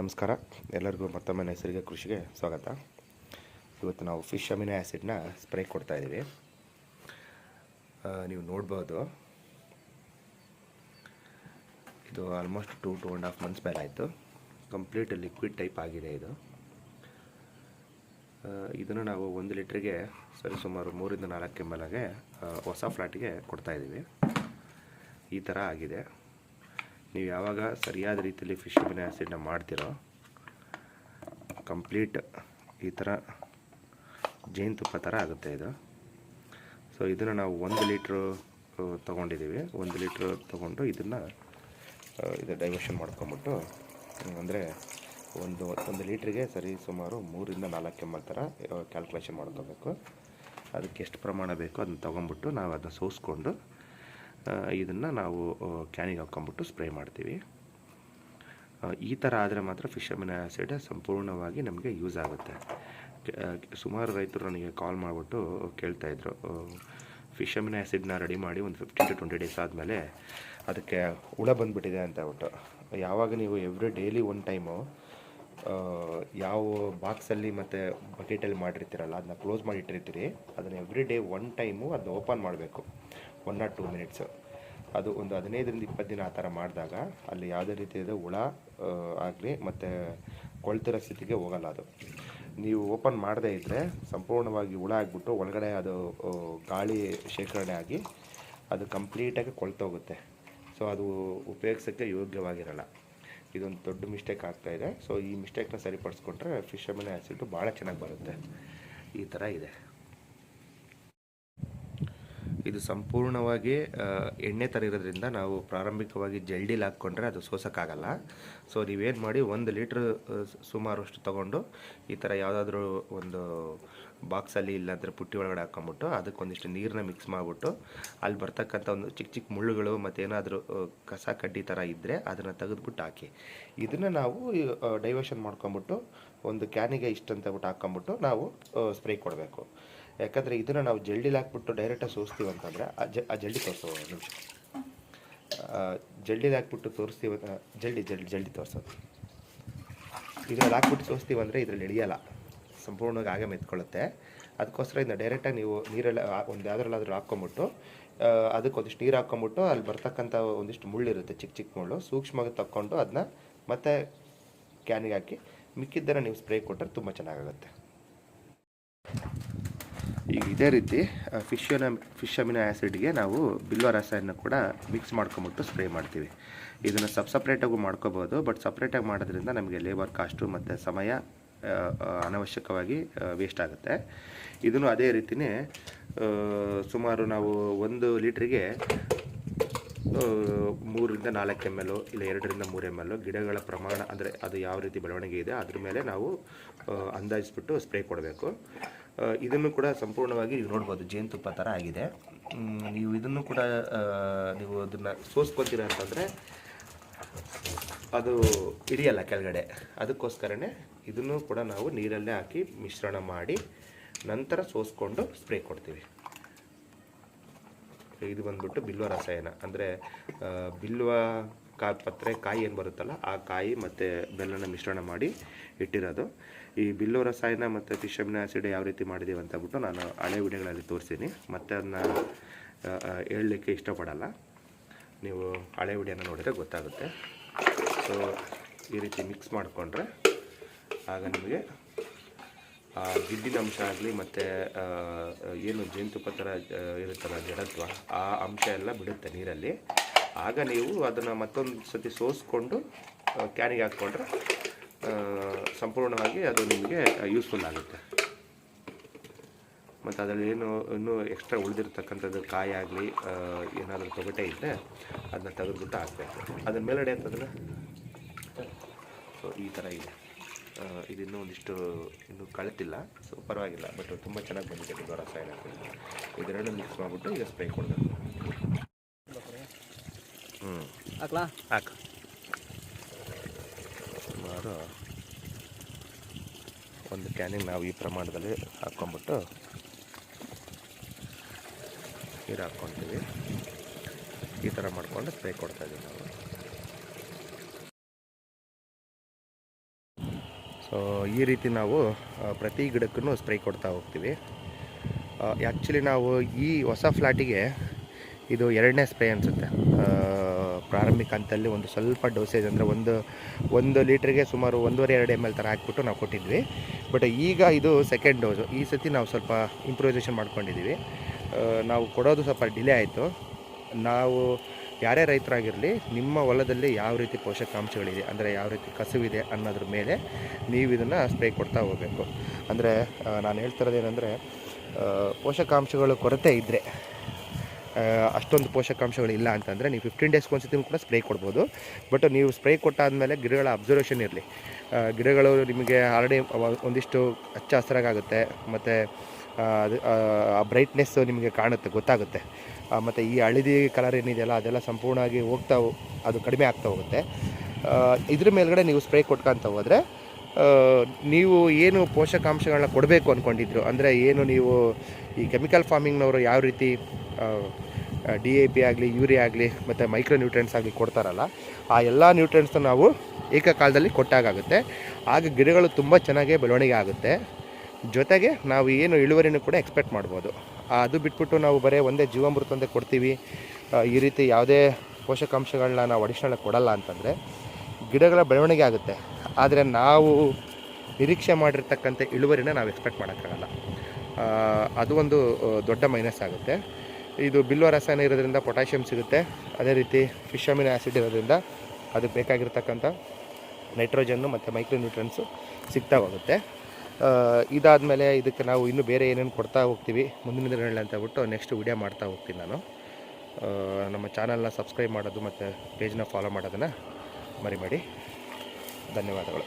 ನಮಸ್ಕಾರ. ಎಲ್ಲರಿಗೂ ಮತ್ತೊಮ್ಮೆ ನೈಸರ್ಗಿಕ ಕೃಷಿಗೆ ಸ್ವಾಗತ. ಇವತ್ತು ನಾವು ಫಿಶ್ ಅಮಿನೋ ಆ್ಯಸಿಡ್ನ ಸ್ಪ್ರೇ ಕೊಡ್ತಾ ಇದ್ದೀವಿ ನೀವು ನೋಡ್ಬೋದು. ಇದು almost two to and half months ಆಯಿತು. ಕಂಪ್ಲೀಟ್ ಲಿಕ್ವಿಡ್ ಟೈಪ್ ಆಗಿದೆ ಇದು. ಇದನ್ನು ನಾವು ಒಂದು ಲೀಟ್ರಿಗೆ ಸರಿ ಸುಮಾರು ಮೂರಿಂದ ನಾಲ್ಕು ಎಂ ಹೊಸ ಫ್ಲಾಟಿಗೆ ಕೊಡ್ತಾಯಿದ್ದೀವಿ ಈ ಥರ ಆಗಿದೆ. ನೀವು ಯಾವಾಗ ಸರಿಯಾದ ರೀತಿಯಲ್ಲಿ ಫಿಶ್ ಅಮಿನೋ ಆ್ಯಸಿಡ್ನ ಮಾಡ್ತೀರೋ ಕಂಪ್ಲೀಟ್ ಈ ಥರ ಜೇನುತುಪ್ಪ ಥರ ಆಗುತ್ತೆ ಇದು. ಸೊ ಇದನ್ನು ನಾವು ಒಂದು ಲೀಟ್ರು ತೊಗೊಂಡಿದ್ದೀವಿ. ಒಂದು ಲೀಟ್ರು ತೊಗೊಂಡು ಇದನ್ನು ಇದು ಡೈವರ್ಷನ್ ಮಾಡ್ಕೊಂಬಿಟ್ಟು, ಅಂದರೆ ಒಂದು ಒಂದು ಲೀಟ್ರಿಗೆ ಸರಿ ಸುಮಾರು ಮೂರಿಂದ ನಾಲ್ಕು ಎಲ್ ಥರ ಕ್ಯಾಲ್ಕುಲೇಷನ್ ಮಾಡ್ಕೋಬೇಕು. ಅದಕ್ಕೆ ಎಷ್ಟು ಪ್ರಮಾಣ ಬೇಕೋ ಅದನ್ನ ತೊಗೊಂಬಿಟ್ಟು ನಾವು ಅದನ್ನ ಸೋಸ್ಕೊಂಡು ಇದನ್ನು ನಾವು ಕ್ಯಾನಿಗೆ ಹಾಕ್ಕೊಂಬಿಟ್ಟು ಸ್ಪ್ರೇ ಮಾಡ್ತೀವಿ. ಈ ಥರ ಆದರೆ ಮಾತ್ರ ಫಿಶ್ ಅಮಿನೋ ಆ್ಯಸಿಡ್ ಸಂಪೂರ್ಣವಾಗಿ ನಮಗೆ ಯೂಸ್ ಆಗುತ್ತೆ. ಸುಮಾರು ರೈತರು ನನಗೆ ಕಾಲ್ ಮಾಡಿಬಿಟ್ಟು ಕೇಳ್ತಾಯಿದ್ರು ಫಿಶ್ ಅಮಿನೋ ಆ್ಯಸಿಡ್ನ ರೆಡಿ ಮಾಡಿ ಒಂದು ಫಿಫ್ಟೀನ್ ಟು ಟ್ವೆಂಟಿ ಡೇಸ್ ಆದಮೇಲೆ ಅದಕ್ಕೆ ಹುಳ ಬಂದುಬಿಟ್ಟಿದೆ ಅಂತ ಬಿಟ್ಟು ಯಾವಾಗ ನೀವು ಎವ್ರಿ ಡೇಲಿ ಒನ್ ಟೈಮು ಯಾವ ಬಾಕ್ಸಲ್ಲಿ ಮತ್ತು ಬಕೆಟಲ್ಲಿ ಮಾಡಿರ್ತೀರಲ್ಲ, ಅದನ್ನ ಕ್ಲೋಸ್ ಮಾಡಿ ಇಟ್ಟಿರ್ತೀರಿ. ಅದನ್ನು ಎವ್ರಿ ಡೇ ಒನ್ ಟೈಮು ಅದನ್ನ ಓಪನ್ ಮಾಡಬೇಕು. ಒನ್ ಆರ್ ಟೂ ಮಿನಿಟ್ಸು ಅದು ಒಂದು ಹದಿನೈದರಿಂದ ಇಪ್ಪತ್ತು ದಿನ ಆ ಥರ ಮಾಡಿದಾಗ ಅಲ್ಲಿ ಯಾವುದೇ ರೀತಿಯಾದ ಹುಳ ಆಗಲಿ ಮತ್ತು ಕೊಳ್ತಿರೋ ಸ್ಥಿತಿಗೆ ಹೋಗಲ್ಲ ಅದು. ನೀವು ಓಪನ್ ಮಾಡದೇ ಇದ್ದರೆ ಸಂಪೂರ್ಣವಾಗಿ ಹುಳ ಆಗಿಬಿಟ್ಟು ಒಳಗಡೆ ಅದು ಗಾಳಿ ಶೇಖರಣೆ ಆಗಿ ಅದು ಕಂಪ್ಲೀಟಾಗಿ ಕೊಳ್ತೋಗುತ್ತೆ. ಸೊ ಅದು ಉಪಯೋಗಿಸೋಕ್ಕೆ ಯೋಗ್ಯವಾಗಿರಲ್ಲ. ಇದೊಂದು ದೊಡ್ಡ ಮಿಸ್ಟೇಕ್ ಆಗ್ತಾ ಇದೆ. ಸೊ ಈ ಮಿಸ್ಟೇಕ್ನ ಸರಿಪಡಿಸ್ಕೊಂಡ್ರೆ ಫಿಶ್ ಅಮಿನೋ ಆ್ಯಸಿಡ್ ಭಾಳ ಚೆನ್ನಾಗಿ ಬರುತ್ತೆ. ಈ ಥರ ಇದೆ. ಇದು ಸಂಪೂರ್ಣವಾಗಿ ಎಣ್ಣೆ ಥರ ಇರೋದ್ರಿಂದ ನಾವು ಪ್ರಾರಂಭಿಕವಾಗಿ ಜಲ್ಡಿಲಿ ಹಾಕ್ಕೊಂಡ್ರೆ ಅದು ಸೋಸೋಕ್ಕಾಗಲ್ಲ. ಸೊ ನೀವೇನು ಮಾಡಿ ಒಂದು ಲೀಟ್ರ್ ಸುಮಾರು ಅಷ್ಟು ತೊಗೊಂಡು ಈ ಥರ ಯಾವುದಾದ್ರೂ ಒಂದು ಬಾಕ್ಸಲ್ಲಿ ಇಲ್ಲಾಂದರೆ ಪುಟ್ಟಿ ಒಳಗಡೆ ಹಾಕ್ಕೊಂಬಿಟ್ಟು ಅದಕ್ಕೆ ಒಂದಿಷ್ಟು ನೀರನ್ನ ಮಿಕ್ಸ್ ಮಾಡಿಬಿಟ್ಟು ಅಲ್ಲಿ ಬರ್ತಕ್ಕಂಥ ಒಂದು ಚಿಕ್ಕ ಚಿಕ್ಕ ಮುಳ್ಳುಗಳು ಮತ್ತೇನಾದರೂ ಕಸ ಕಡ್ಡಿ ಥರ ಇದ್ದರೆ ಅದನ್ನು ತೆಗೆದುಬಿಟ್ಟು ಹಾಕಿ. ಇದನ್ನು ನಾವು ಡೈವರ್ಷನ್ ಮಾಡ್ಕೊಂಬಿಟ್ಟು ಒಂದು ಕ್ಯಾನಿಗೆ ಇಷ್ಟಂತ ಬಿಟ್ಟು ಹಾಕ್ಕೊಂಬಿಟ್ಟು ನಾವು ಸ್ಪ್ರೇ ಕೊಡಬೇಕು. ಯಾಕಂದರೆ ಇದನ್ನು ನಾವು ಜಲ್ಡಿಲಿ ಹಾಕ್ಬಿಟ್ಟು ಡೈರೆಕ್ಟಾಗಿ ಸೋಸ್ತೀವಿ ಅಂತಂದರೆ, ಆ ಜ, ಆ ಜಲ್ಡಿ ತೋರಿಸೋ ನಿಮಿಷ. ಜಲ್ಡಿಲಿ ಹಾಕ್ಬಿಟ್ಟು ತೋರಿಸ್ತೀವಿ ಜಲ್ಡಿ ಜಲ್ಡಿ ಜಲ್ಡಿ ತೋರಿಸೋದು. ಇದರಲ್ಲಿ ಹಾಕ್ಬಿಟ್ಟು ಸೋಸ್ತೀವಿ ಅಂದರೆ ಇದರಲ್ಲಿ ಹಿಡಿಯಲ್ಲ ಸಂಪೂರ್ಣವಾಗಿ ಆಗ ಮೆತ್ಕೊಳ್ಳುತ್ತೆ. ಅದಕ್ಕೋಸ್ಕರ ಇದನ್ನ ಡೈರೆಕ್ಟಾಗಿ ನೀವು ನೀರಲ್ಲಿ ಒಂದು ಯಾವುದ್ರಲ್ಲಾದ್ರೂ ಹಾಕ್ಕೊಂಬಿಟ್ಟು ಅದಕ್ಕೆ ಒಂದಿಷ್ಟು ನೀರು ಹಾಕ್ಕೊಂಬಿಟ್ಟು, ಅಲ್ಲಿ ಬರ್ತಕ್ಕಂಥ ಒಂದಿಷ್ಟು ಮುಳ್ಳಿರುತ್ತೆ ಚಿಕ್ಕ ಚಿಕ್ಕ ಮುಳ್ಳು, ಸೂಕ್ಷ್ಮವಾಗಿ ತಕ್ಕೊಂಡು ಅದನ್ನ ಮತ್ತೆ ಕ್ಯಾನಿಗೆ ಹಾಕಿ ಮಿಕ್ಕಿದ್ದರೆ ನೀವು ಸ್ಪ್ರೇ ಕೊಟ್ಟರೆ ತುಂಬ ಚೆನ್ನಾಗಾಗುತ್ತೆ. ಈಗ ಇದೇ ರೀತಿ ಫಿಶಿಯೋನ ಫಿಶ್ ಅಮಿನೋ ಆ್ಯಸಿಡ್ಗೆ ನಾವು ಬಿಲ್ವ ರಸಾಯನ ಕೂಡ ಮಿಕ್ಸ್ ಮಾಡ್ಕೊಂಬಿಟ್ಟು ಸ್ಪ್ರೇ ಮಾಡ್ತೀವಿ. ಇದನ್ನು ಸಬ್ ಸಪ್ರೇಟಾಗೂ ಮಾಡ್ಕೋಬೋದು ಬಟ್ ಸಪ್ರೇಟಾಗಿ ಮಾಡೋದ್ರಿಂದ ನಮಗೆ ಲೇಬರ್ ಕಾಸ್ಟು ಮತ್ತು ಸಮಯ ಅನವಶ್ಯಕವಾಗಿ ವೇಸ್ಟ್ ಆಗುತ್ತೆ. ಇದನ್ನು ಅದೇ ರೀತಿಯೇ ಸುಮಾರು ನಾವು ಒಂದು ಲೀಟ್ರಿಗೆ ಮೂರರಿಂದ ನಾಲ್ಕು ಎಂ ಎಲ್ ಇಲ್ಲ ಎರಡರಿಂದ ಮೂರು ಎಂ ಎಲ್ ಗಿಡಗಳ ಪ್ರಮಾಣ ಅಂದರೆ ಅದು ಯಾವ ರೀತಿ ಬೆಳವಣಿಗೆ ಇದೆ, ಅದ್ರ ಮೇಲೆ ನಾವು ಅಂದಾಜಿಸ್ಬಿಟ್ಟು ಸ್ಪ್ರೇ ಕೊಡಬೇಕು. ಇದನ್ನು ಕೂಡ ಸಂಪೂರ್ಣವಾಗಿ ನೀವು ನೋಡ್ಬೋದು ಜೇನುತುಪ್ಪ ಥರ ಆಗಿದೆ. ನೀವು ಇದನ್ನು ಕೂಡ ನೀವು ಅದನ್ನು ಸೋಸ್ಕೊತೀರ ಅಂತಂದರೆ ಅದು ಹಿಡಿಯಲ್ಲ ಕೆಳಗಡೆ. ಅದಕ್ಕೋಸ್ಕರನೇ ಇದನ್ನು ಕೂಡ ನಾವು ನೀರಲ್ಲೇ ಹಾಕಿ ಮಿಶ್ರಣ ಮಾಡಿ ನಂತರ ಸೋಸ್ಕೊಂಡು ಸ್ಪ್ರೇ ಕೊಡ್ತೀವಿ. ಇದು ಬಂದ್ಬಿಟ್ಟು ಬಿಲ್ವ ರಸಾಯನ. ಅಂದರೆ ಬಿಲ್ವ ಕಾ ಪತ್ರೆ, ಕಾಯಿ ಏನು ಬರುತ್ತಲ್ಲ, ಆ ಕಾಯಿ ಮತ್ತು ಬೆಲ್ಲನ ಮಿಶ್ರಣ ಮಾಡಿ ಇಟ್ಟಿರೋದು. ಈ ಬಿಲ್ಲು ರಸಾಯನ ಮತ್ತು ಫಿಶ್ ಅಮಿನೋ ಆ್ಯಸಿಡ್ ಯಾವ ರೀತಿ ಮಾಡಿದ್ದೀವಿ ಅಂತ ಬಿಟ್ಟು ನಾನು ಹಳೆ ವಿಡಿಯೋಗಳಲ್ಲಿ ತೋರಿಸ್ತೀನಿ ಮತ್ತೆ ಅದನ್ನ ಹೇಳಲಿಕ್ಕೆ ಇಷ್ಟಪಡಲ್ಲ. ನೀವು ಹಳೆ ವಿಡಿಯೋನ ನೋಡಿದರೆ ಗೊತ್ತಾಗುತ್ತೆ. ಸೊ ಈ ರೀತಿ ಮಿಕ್ಸ್ ಮಾಡಿಕೊಂಡ್ರೆ ಆಗ ನಿಮಗೆ ಆ ಜಿಡ್ಡಿನ ಅಂಶ ಆಗಲಿ ಮತ್ತು ಏನು ಜೇನುತುಪ್ಪ ಥರ ಇರುತ್ತಲ್ಲ ಜಡತ್ವ, ಆ ಅಂಶ ಎಲ್ಲ ಬಿಡುತ್ತೆ ನೀರಲ್ಲಿ. ಆಗ ನೀವು ಅದನ್ನು ಮತ್ತೊಂದು ಸತಿ ಸೋಸ್ಕೊಂಡು ಕ್ಯಾನಿಗೆ ಹಾಕ್ಕೊಂಡ್ರೆ ಸಂಪೂರ್ಣವಾಗಿ ಅದು ನಿಮಗೆ ಯೂಸ್ಫುಲ್ ಆಗುತ್ತೆ. ಮತ್ತು ಅದರಲ್ಲಿ ಏನು, ಇನ್ನೂ ಎಕ್ಸ್ಟ್ರಾ ಉಳಿದಿರ್ತಕ್ಕಂಥದ್ದು ಕಾಯಿ ಆಗಲಿ ಏನಾದರೂ ತೊಗಟೆ ಇದ್ದರೆ ಅದನ್ನ ತೆಗೆದುಬಿಟ್ಟು ಹಾಕಬೇಕು. ಅದನ್ನ ಮೇಲಡೆ ಅಂತಂದರೆ ಸೊ ಈ ಥರ ಇದೆ. ಇದು ಇನ್ನೂ ಒಂದಿಷ್ಟು ಇನ್ನೂ ಕಳೆತಿಲ್ಲ. ಸೊ ಪರವಾಗಿಲ್ಲ. ಬಟ್ ತುಂಬ ಚೆನ್ನಾಗಿ ಬಂದಿದೆ ರಸಾಯನ ಇದೆರಡು ಮಿಕ್ಸ್ ಮಾಡಿಬಿಟ್ಟು ಈಗ ಸ್ಪ್ರೇ ಕೊಡಬೇಕು. ಹಾಕ್ಲಾ? ಹಾಕ. ಸುಮಾರು ಒಂದು ಕ್ಯಾನಿಗೆ ನಾವು ಈ ಪ್ರಮಾಣದಲ್ಲಿ ಹಾಕ್ಕೊಂಬಿಟ್ಟು ನೀರು ಹಾಕ್ಕೊತೀವಿ. ಈ ಥರ ಮಾಡ್ಕೊಂಡು ಸ್ಪ್ರೇ ಕೊಡ್ತಾ ಇದ್ದೀವಿ ನಾವು. ಸೊ ಈ ರೀತಿ ನಾವು ಪ್ರತಿ ಗಿಡಕ್ಕೂ ಸ್ಪ್ರೇ ಕೊಡ್ತಾ ಹೋಗ್ತೀವಿ. ಆ್ಯಕ್ಚುಲಿ ನಾವು ಈ ಹೊಸ ಫ್ಲ್ಯಾಟಿಗೆ ಇದು ಎರಡನೇ ಸ್ಪ್ರೇ ಅನಿಸುತ್ತೆ. ಪ್ರಾರಂಭಿಕ ಹಂತದಲ್ಲಿ ಒಂದು ಸ್ವಲ್ಪ ಡೋಸೇಜ್ ಅಂದರೆ ಒಂದು ಒಂದು ಲೀಟ್ರಿಗೆ ಸುಮಾರು ಒಂದೂವರೆ, ಎರಡು ಎಂ ಎಲ್ ಥರ ಹಾಕ್ಬಿಟ್ಟು ನಾವು ಕೊಟ್ಟಿದ್ವಿ. ಬಟ್ ಈಗ ಇದು ಸೆಕೆಂಡ್ ಡೋಸು ಈ ಸತಿ ನಾವು ಸ್ವಲ್ಪ ಇಂಪ್ರೂವೈಸೇಷನ್ ಮಾಡ್ಕೊಂಡಿದ್ದೀವಿ. ನಾವು ಕೊಡೋದು ಸ್ವಲ್ಪ ಡಿಲೇ ಆಯಿತು. ನಾವು ಯಾರೇ ರೈತರಾಗಿರಲಿ, ನಿಮ್ಮ ಹೊಲದಲ್ಲಿ ಯಾವ ರೀತಿ ಪೋಷಕಾಂಶಗಳಿದೆ, ಅಂದರೆ ಯಾವ ರೀತಿ ಕಸುವಿದೆ ಅನ್ನೋದ್ರ ಮೇಲೆ ನೀವು ಇದನ್ನು ಸ್ಪ್ರೇ ಕೊಡ್ತಾ ಹೋಗಬೇಕು. ಅಂದರೆ ನಾನು ಹೇಳ್ತಿರೋದೇನೆಂದರೆ ಪೋಷಕಾಂಶಗಳು ಕೊರತೆ ಇದ್ದರೆ ಅಷ್ಟೊಂದು ಪೋಷಕಾಂಶಗಳು ಇಲ್ಲ ಅಂತಂದರೆ ನೀವು ಫಿಫ್ಟೀನ್ ಡೇಸ್ಗೆ ಒಂದ್ಸತಿ ಕೂಡ ಸ್ಪ್ರೇ ಕೊಡ್ಬೋದು. ಬಟ್ ನೀವು ಸ್ಪ್ರೇ ಕೊಟ್ಟಾದಮೇಲೆ ಗಿಡಗಳ ಅಬ್ಸರ್ವೇಷನ್ ಇರಲಿ. ಗಿಡಗಳು ನಿಮಗೆ ಆಲ್ರೆಡಿ ಒಂದಿಷ್ಟು ಹಚ್ಚ ಹಸಿರಾಗುತ್ತೆ ಮತ್ತು ಅದು, ಆ ಬ್ರೈಟ್ನೆಸ್ ನಿಮಗೆ ಕಾಣುತ್ತೆ, ಗೊತ್ತಾಗುತ್ತೆ. ಮತ್ತು ಈ ಹಳದಿ ಕಲರ್ ಏನಿದೆಯಲ್ಲ, ಅದೆಲ್ಲ ಸಂಪೂರ್ಣವಾಗಿ ಹೋಗ್ತಾ ಅದು ಕಡಿಮೆ ಆಗ್ತಾ ಹೋಗುತ್ತೆ. ಇದ್ರ ಮೇಲ್ಗಡೆ ನೀವು ಸ್ಪ್ರೇ ಕೊಟ್ಕೊಂತ ಹೋದರೆ ನೀವು ಏನು ಪೋಷಕಾಂಶಗಳನ್ನ ಕೊಡಬೇಕು ಅಂದ್ಕೊಂಡಿದ್ರು ಅಂದರೆ ಏನು ನೀವು ಈ ಕೆಮಿಕಲ್ ಫಾರ್ಮಿಂಗ್ನವರು ಯಾವ ರೀತಿ ಡಿ ಎ ಪಿ ಆಗಲಿ, ಯೂರಿಯಾ ಆಗಲಿ, ಮತ್ತು ಮೈಕ್ರೋ ನ್ಯೂಟ್ರೆಂಟ್ಸ್ ಆಗಲಿ ಕೊಡ್ತಾರಲ್ಲ, ಆ ಎಲ್ಲ ನ್ಯೂಟ್ರೆಂಟ್ಸ್ನ ನಾವು ಏಕಕಾಲದಲ್ಲಿ ಕೊಟ್ಟಾಗುತ್ತೆ ಆಗ ಗಿಡಗಳು ತುಂಬ ಚೆನ್ನಾಗಿ ಬೆಳವಣಿಗೆ ಆಗುತ್ತೆ. ಜೊತೆಗೆ ನಾವು ಏನು ಇಳುವರಿನೂ ಕೂಡ ಎಕ್ಸ್ಪೆಕ್ಟ್ ಮಾಡ್ಬೋದು. ಅದು ಬಿಟ್ಬಿಟ್ಟು ನಾವು ಬರೀ ಒಂದೇ ಜೀವಾಮೃತ ಒಂದೇ ಕೊಡ್ತೀವಿ ಈ ರೀತಿ ಯಾವುದೇ ಪೋಷಕಾಂಶಗಳನ್ನ ನಾವು ಅಡಿಷ್ನಲ್ ಕೊಡಲ್ಲ ಅಂತಂದರೆ ಗಿಡಗಳ ಬೆಳವಣಿಗೆ ಆಗುತ್ತೆ. ಆದರೆ ನಾವು ನಿರೀಕ್ಷೆ ಮಾಡಿರ್ತಕ್ಕಂಥ ಇಳುವರಿನ ನಾವು ಎಕ್ಸ್ಪೆಕ್ಟ್ ಮಾಡೋಕ್ಕಾಗಲ್ಲ. ಅದು ಒಂದು ದೊಡ್ಡ ಮೈನಸ್ ಆಗುತ್ತೆ. ಇದು ಬಿಲ್ವ ರಸಾಯನ ಇರೋದ್ರಿಂದ ಪೊಟ್ಯಾಷಿಯಮ್ ಸಿಗುತ್ತೆ. ಅದೇ ರೀತಿ ಫಿಶಮಿನ್ ಆ್ಯಸಿಡ್ ಇರೋದ್ರಿಂದ ಅದಕ್ಕೆ ಬೇಕಾಗಿರ್ತಕ್ಕಂಥ ನೈಟ್ರೋಜನ್ನು ಮತ್ತು ಮೈಕ್ರೋ ನ್ಯೂಟ್ರನ್ಸು ಸಿಗ್ತಾ ಹೋಗುತ್ತೆ. ಇದಾದಮೇಲೆ ಇದಕ್ಕೆ ನಾವು ಇನ್ನೂ ಬೇರೆ ಏನೇನು ಕೊಡ್ತಾ ಹೋಗ್ತೀವಿ, ಮುಂದಿನ ದಿನಗಳಲ್ಲಿ ಅಂತ ಬಿಟ್ಟು ನೆಕ್ಸ್ಟ್ ವಿಡಿಯೋ ಮಾಡ್ತಾ ಹೋಗ್ತೀನಿ ನಾನು. ನಮ್ಮ ಚಾನಲ್ನ ಸಬ್ಸ್ಕ್ರೈಬ್ ಮಾಡೋದು ಮತ್ತು ಪೇಜ್ನ ಫಾಲೋ ಮಾಡೋದನ್ನು ಮರಿಬೇಡಿ. ಧನ್ಯವಾದಗಳು.